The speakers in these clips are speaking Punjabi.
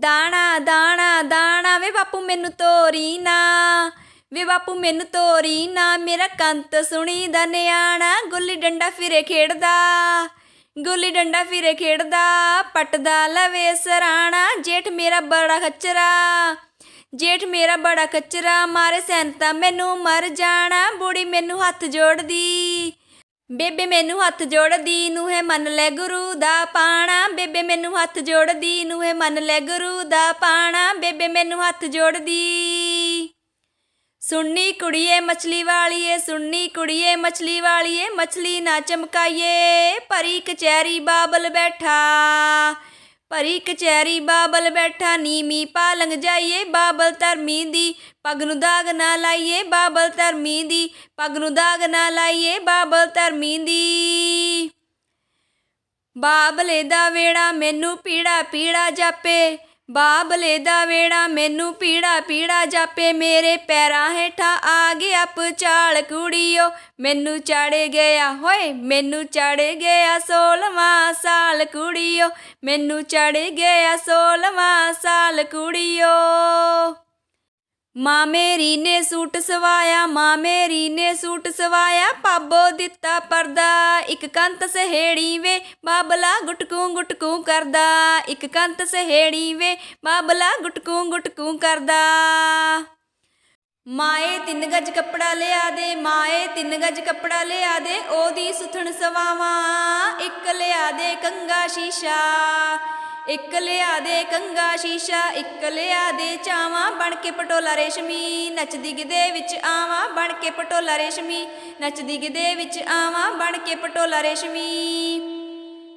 ਦਾਣਾ ਦਾਣਾ ਦਾਣਾ, ਵੇ ਬਾਪੂ ਮੈਨੂੰ ਤੋਰੀ ਨਾ, ਵੇ ਬਾਪੂ ਮੈਨੂੰ ਤੋਰੀ ਨਾ, ਮੇਰਾ ਕੰਤ ਸੁਣੀ ਦਾ ਨਿਆਣਾ, ਗੁੱਲੀ ਡੰਡਾ ਫਿਰੇ ਖੇਡਦਾ, ਗੁੱਲੀ ਡੰਡਾ ਫਿਰੇ ਖੇਡਦਾ, ਪਟਦਾ ਲਵੇ ਸਰਾਣਾ, ਜੇਠ ਮੇਰਾ ਬੜਾ ਖੱਚਰਾ, ਜੇਠ ਮੇਰਾ ਬੜਾ ਖੱਚਰਾ, ਮਾਰੇ ਸੈਨਤਾ ਮੈਨੂੰ ਮਰ ਜਾਣਾ, ਬੁੜੀ ਮੈਨੂੰ ਹੱਥ ਜੋੜਦੀ ਬੇਬੇ ਮੈਨੂੰ ਹੱਥ ਜੋੜਦੀ ਨੂੰ ਹੈ ਮੰਨ ਲੈ ਗੁਰੂ ਦਾ ਪਾਣਾ। ਬੇਬੇ ਮੈਨੂੰ ਹੱਥ ਜੋੜਦੀ ਨੂੰ ਹੈ ਮੰਨ ਲੈ ਗੁਰੂ ਦਾ ਪਾਣਾ। ਬੇਬੇ ਮੈਨੂੰ ਹੱਥ ਜੋੜਦੀ। ਸੁਣਨੀ ਕੁੜੀਏ ਮਛਲੀ ਵਾਲੀਏ, ਸੁਣਨੀ ਕੁੜੀਏ ਮਛਲੀ ਵਾਲੀਏ, ਮਛਲੀ ਨਾ ਚਮਕਾਈਏ। ਭਰੀ ਕਚਹਿਰੀ ਬਾਬਲ ਬੈਠਾ। ਭਰੀ ਕਚਹਿਰੀ ਬਾਬਲ ਬੈਠਾ ਨੀਮੀ ਪਾਲੰਗ ਜਾਈਏ ਬਾਬਲ ਧਰਮੀ ਦੀ, ਪੱਗ ਨੂੰ ਦਾਗ ਨਾ ਲਾਈਏ ਬਾਬਲ ਧਰਮੀ ਦੀ, ਪੱਗ ਨੂੰ ਦਾਗ ਨਾ ਲਾਈਏ ਬਾਬਲ ਧਰਮੀ ਦੀ। ਬਾਬਲੇ ਦਾ ਵੇੜਾ ਮੈਨੂੰ ਪੀੜਾ ਪੀੜਾ ਜਾਪੇ ਬਾਬਲੇ ਦਾ ਵੇੜਾ, ਮੈਨੂੰ ਪੀੜਾ ਪੀੜਾ ਜਾਪੇ, ਮੇਰੇ ਪੈਰਾਂ ਹੇਠਾਂ ਆ ਗਿਆ ਪਚਾਲ ਕੁੜੀਓ। ਮੈਨੂੰ ਚੜੇ ਗਿਆ, ਹੋਏ, ਮੈਨੂੰ ਚੜੇ ਗਿਆ 16ਵਾਂ ਸਾਲ ਕੁੜੀਓ। ਮੈਨੂੰ ਚੜੇ ਗਿਆ 16ਵਾਂ ਸਾਲ ਕੁੜੀਓ। ਮਾਂ ਮੇਰੀ ਨੇ ਸੂਟ ਸਵਾਇਆ, ਮਾਂ ਮੇਰੀ ਨੇ ਸੂਟ ਸਵਾਇਆ ਪਾਬੋ ਦਿੱਤਾ ਪਰਦਾ। ਇੱਕ ਕੰਤ ਸਹੇੜੀ ਵੇ, ਬਾਬਲਾ ਗੁਟਕੂ ਗੁਟਕੂ ਕਰਦਾ। ਇੱਕ ਕੰਤ ਸਹੇੜੀ ਵੇ, ਬਾਬਲਾ ਗੁਟਕੂ ਗੁਟਕੂ ਕਰਦਾ। ਮਾਏ ਤਿੰਨ ਗਜ਼ ਕੱਪੜਾ ਲਿਆ ਦੇ, ਮਾਏ ਤਿੰਨ ਗਜ਼ ਕੱਪੜਾ ਲਿਆ ਦੇ, ਉਹਦੀ ਸੁਥਣ ਸਵਾਵਾਂ। ਇੱਕ ਲਿਆ ਦੇ ਕੰਗਾ ਸ਼ੀਸ਼ਾ। ਇੱਕ ਲਿਆ ਦੇ ਕੰਗਾ ਸ਼ੀਸ਼ਾ, ਇੱਕ ਲਿਆ ਦੇ ਚਾਵਾਂ, ਬਣ ਕੇ ਪਟੋਲਾ ਰੇਸ਼ਮੀ ਨੱਚਦੀ ਗਿੱਦੇ ਵਿੱਚ ਆਵਾਂ, ਬਣ ਕੇ ਪਟੋਲਾ ਰੇਸ਼ਮੀ ਨੱਚਦੀ ਗਿੱਦੇ ਵਿੱਚ ਆਵਾਂ, ਬਣ ਕੇ ਪਟੋਲਾ ਰੇਸ਼ਮੀ।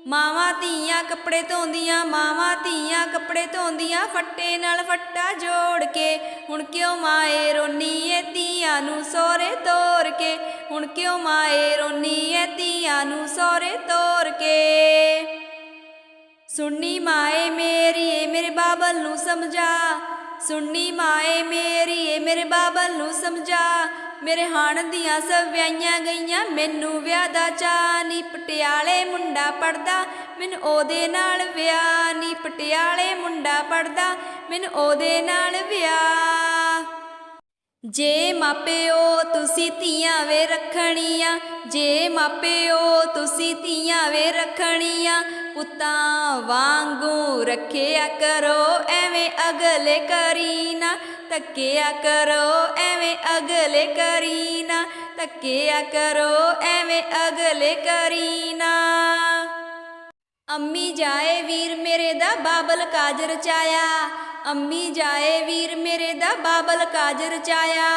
ਮਾਵਾਂ ਧੀਆਂ ਕੱਪੜੇ ਧੋਂਦੀਆਂ, ਮਾਵਾਂ ਧੀਆਂ ਕੱਪੜੇ ਧੋਂਦੀਆਂ, ਫੱਟੇ ਨਾਲ ਫੱਟਾ ਜੋੜ ਕੇ, ਹੁਣ ਕਿਉਂ ਮਾਏ ਰੋਨੀ ਏ ਧੀਆਂ ਨੂੰ ਸੋਰੇ ਤੋਰ ਕੇ, ਹੁਣ ਕਿਉਂ ਮਾਏ ਰੋਨੀ ਏ ਧੀਆਂ ਨੂੰ ਸੋਰੇ ਤੋਰ ਕੇ? ਸੁਣਨੀ ਮਾਏ ਮੇਰੀ, ਏ ਮੇਰੇ ਬਾਬਲ ਨੂੰ ਸਮਝਾ। ਸੁਣਨੀ ਮਾਏ ਮੇਰੀ, ਏ ਮੇਰੇ ਬਾਬਲ ਨੂੰ ਸਮਝਾ। ਮੇਰੇ ਹਾਣ ਦੀਆਂ ਸਭ ਵਿਆਹੀਆਂ ਗਈਆਂ, ਮੈਨੂੰ ਵਿਆਹ ਦਾ ਚਾ ਨੀ। ਪਟਿਆਲੇ ਮੁੰਡਾ ਪੜਦਾ ਮੈਨੂੰ ਉਹਦੇ ਨਾਲ ਵਿਆਹ ਨੀ। ਪਟਿਆਲੇ ਮੁੰਡਾ ਪੜਦਾ ਮੈਨੂੰ ਉਹਦੇ ਨਾਲ ਵਿਆਹ ਜੇ ਮਾਪਿਓ ਤੁਸੀਂ ਧੀਆਂ ਵੇ ਰੱਖਣੀਆਂ, ਜੇ ਮਾਪਿਓ ਤੁਸੀਂ ਧੀਆਂ ਵੇ ਰੱਖਣੀਆਂ, ਪੁੱਤਾਂ ਵਾਂਗੂ ਰੱਖਿਆ ਕਰੋ, ਐਵੇਂ ਅਗਲੇ ਕਰੀਨਾ ਤੱਕਿਆ ਕਰੋ, ਐਵੇਂ ਅਗਲੇ ਕਰੀਨਾ ਤੱਕਿਆ ਕਰੋ, ਐਵੇਂ ਅਗਲੇ ਕਰੀ ਨਾ। ਅੰਮੀ ਜਾਏ ਵੀਰ ਮੇਰੇ ਦਾ ਬਾਬਲ ਕਾਜ ਰਚਾਇਆ ਅੰਮੀ ਜਾਏ ਵੀਰ ਮੇਰੇ ਦਾ ਬਾਬਲ ਕਾਜ ਰਚਾਇਆ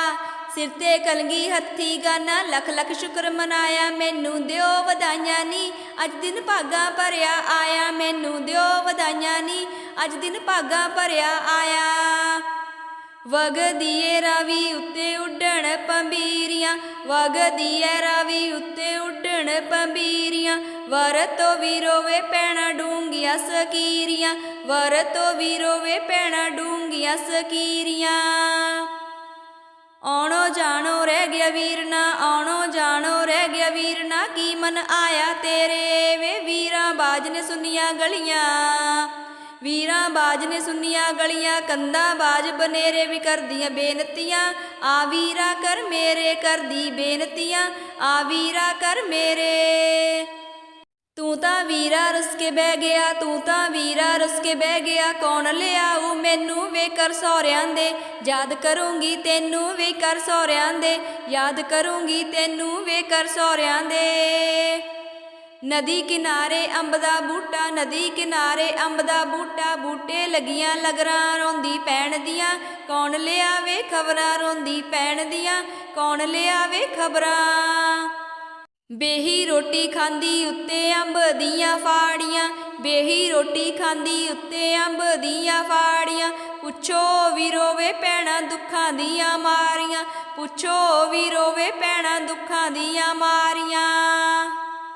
ਸਿਰ ਤੇ ਕਲਗੀ ਹੱਥੀ ਗਾਨਾ, ਲੱਖ ਲੱਖ ਸ਼ੁਕਰ ਮਨਾਇਆ। ਮੈਨੂੰ ਦਿਓ ਵਧਾਈਆਂ ਨੀ, ਅੱਜ ਦਿਨ ਭਾਗਾ ਭਰਿਆ ਆਇਆ। ਮੈਨੂੰ ਦਿਓ ਵਧਾਈਆਂ ਨੀ, ਅੱਜ ਦਿਨ ਭਾਗਾ ਭਰਿਆ ਆਇਆ। ਵਗਦੀਏ ਰਾਵੀ ਉੱਤੇ ਉੱਡਣ ਪੰਬੀਰੀਆਂ ਵਗਦੀਏ ਰਾਵੀ ਉੱਤੇ ਉੱਡਣ ਪੰਬੀਰੀਆਂ, ਵਰ ਵੀਰੋਵੇ ਪੈਣਾ ਡੂੰਗੀਆਂ ਸਕੀਰੀਆਂ, ਵਰ ਵੀਰੋਵੇ ਪੈਣਾ ਡੂੰਗੀਆਂ ਸਕੀਰੀਆਂ। ਆਉਣੋ ਜਾਣੋ ਰਹਿ ਗਿਆ ਵੀਰਨਾ ਆਉਣੋ ਜਾਣੋ ਰਹਿ ਗਿਆ ਵੀਰਨਾ ਕੀ ਮਨ ਆਇਆ ਤੇਰੇ ਵੇ ਵੀਰਾਂ ਬਾਜ ਨੇ ਸੁਨੀਆਂ ਗਲੀਆਂ। ਵੀਰਾਂ ਬਾਜ ਨੇ ਸੁਨੀਆਂ ਗਲੀਆਂ ਕੰਦਾ ਬਾਜ ਬਨੇਰੇ ਵੀ ਕਰਦੀਆਂ ਬੇਨਤੀਆਂ। ਆ ਵੀਰਾ ਕਰ ਮੇਰੇ ਕਰਦੀ ਬੇਨਤੀਆਂ, ਆ ਵੀਰਾ ਕਰ ਮੇਰੇ। ਤੂੰ ਤਾਂ ਵੀਰਾ ਰੁੱਸ ਕੇ ਬਹਿ ਗਿਆ, ਤੂੰ ਤਾਂ ਵੀਰਾ ਰੁੱਸ ਕੇ ਬਹਿ ਗਿਆ, ਕੌਣ ਲਿਆਊ ਮੈਨੂੰ ਵੇ ਕਰ ਸਹੁਰਿਆਂ ਦੇ? ਯਾਦ ਕਰੂੰਗੀ ਤੈਨੂੰ ਵੇ ਕਰ ਸਹੁਰਿਆਂ ਦੇ, ਯਾਦ ਕਰੂੰਗੀ ਤੈਨੂੰ ਵੇ ਕਰ ਸਹੁਰਿਆਂ ਦੇ। ਨਦੀ ਕਿਨਾਰੇ ਅੰਬ ਦਾ ਬੂਟਾ, ਨਦੀ ਕਿਨਾਰੇ ਅੰਬ ਦਾ ਬੂਟਾ, ਬੂਟੇ ਲੱਗੀਆਂ ਲਗਰਾਂ ਰੋਂਦੀ ਪੈਣ ਦੀਆਂ, ਕੌਣ ਲਿਆਵੇ ਖਬਰਾਂ ਰੋਂਦੀ ਪੈਣ ਦੀਆਂ, ਕੌਣ ਲਿਆਵੇ ਖਬਰਾਂ? ਬੇਹੀ ਰੋਟੀ ਖਾਂਦੀ ਉੱਤੇ ਅੰਬ ਦੀਆਂ ਫਾੜੀਆਂ, ਬੇਹੀ ਰੋਟੀ ਖਾਂਦੀ ਉੱਤੇ ਅੰਬ ਦੀਆਂ ਫਾੜੀਆਂ, ਪੁੱਛੋ ਵੀ ਰੋਵੇ ਪੈਣਾ ਦੁੱਖਾਂ ਦੀਆਂ ਮਾਰੀਆਂ, ਪੁੱਛੋ ਵੀ ਰੋਵੇ ਪੈਣਾ ਦੁੱਖਾਂ ਦੀਆਂ ਮਾਰੀਆਂ।